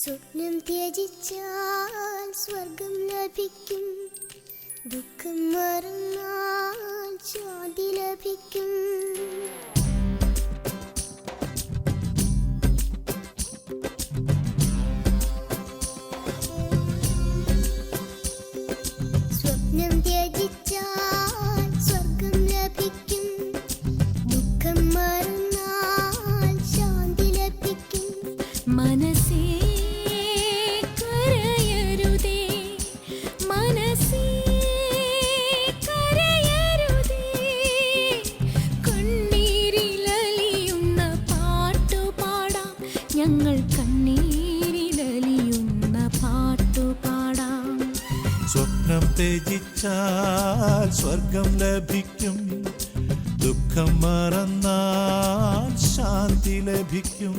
സ്വപ്നം ത്യജിച്ചാൽ സ്വർഗം ലഭിക്കും. ദുഃഖം മറന്നാൽ ശാന്തി ലഭിക്കും. ഞങ്ങൾ കണ്ണീരിലലിയുന്ന പാട്ടുപാടാം സ്വപ്നം ത്യജിച്ചാൽ സ്വർഗം ലഭിക്കും. ദുഃഖം മറന്നാൽ ശാന്തി ലഭിക്കും.